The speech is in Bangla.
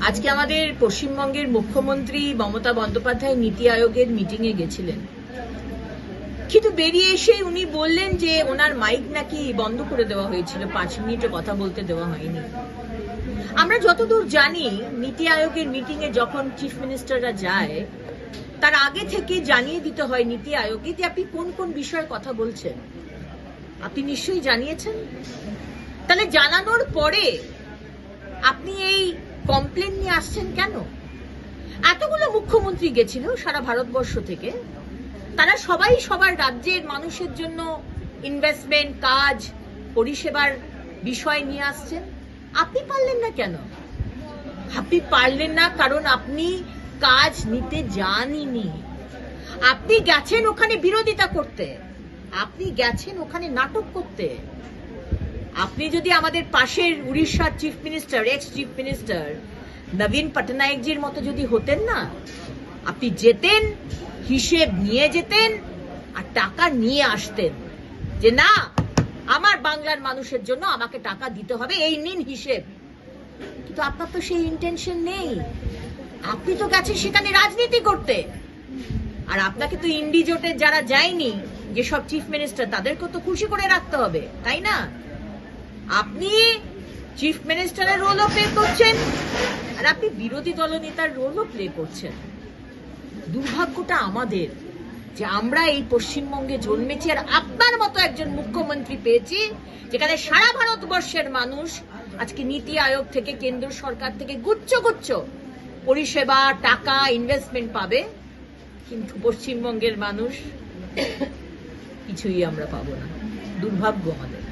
আজকে আমাদের পশ্চিমবঙ্গের মুখ্যমন্ত্রী মমতা বন্দ্যোপাধ্যায় নীতি আয়োগের মিটিং এ গেছিলেন। কিন্তু বেরিয়ে এসে উনি বললেন যে ওনার মাইক নাকি বন্ধ করে দেওয়া হয়েছিল, পাঁচ মিনিটও কথা বলতে দেওয়া হয়নি। আমরা যতদূর জানি, নীতি আয়োগের মিটিং এ যখন চিফ মিনিস্টাররা যায়, তার আগে থেকে জানিয়ে দিতে হয় নীতি আয়োগে যে আপনি কোন কোন বিষয়ে কথা বলছেন। আপনি নিশ্চয়ই জানিয়েছেন? তাহলে জানানোর পরে আপনি এই কমপ্লেন নিয়ে আসছেন কেন? এতগুলো মুখ্যমন্ত্রী গেছিল সারা ভারতবর্ষ থেকে। তারা সবাই সবার রাজ্যের মানুষের জন্য ইনভেস্টমেন্ট কাজ, পরিষেবার বিষয় নিয়ে আসছেন। আপনি পারলেন না কেন? আপনি পারলেন না কারণ আপনি কাজ নিতে যানইনি আপনি গেছেন ওখানে বিরোধিতা করতে। আপনি গেছেন ওখানে নাটক করতে। আপনি যদি আমাদের পাশের উড়িষ্যার chief minister ex chief minister নবীন পটনায়কজির মতো যদি হতেন না, আপনি যেতেন, হিসেব নিয়ে যেতেন আর টাকা নিয়ে আসতেন যে না, আমার বাংলার মানুষের জন্য আমাকে টাকা দিতে হবে, এই নিন হিসেব। কিন্তু আপনার তো সেই ইন্টেনশন নেই। আপনি তো গেছেন সেখানে রাজনীতি করতে। আর আপনাকে তো ইন্ডি জোটে যারা যায়নি, যেসব চিফ মিনিস্টার তাদেরকে তো খুশি করে রাখতে হবে, তাই না? আপনি চিফ মিনিস্টারের রোলও প্লে করছেন, আর আপনি বিরোধী দলনেতার রোলও প্লে করছেন। দুর্ভাগ্যটা আমাদের যে আমরা এই পশ্চিমবঙ্গে জন্মেছি আর আপনার মতো একজন মুখ্যমন্ত্রী পেয়েছি, যেখানে সারা ভারতবর্ষের মানুষ আজকে নীতি আয়োগ থেকে, কেন্দ্র সরকার থেকে গুচ্ছ গুচ্ছ পরিষেবা, টাকা ইনভেস্টমেন্ট পাবে, কিন্তু পশ্চিমবঙ্গের মানুষ কিছুই আমরা পাবো না। দুর্ভাগ্য আমাদের।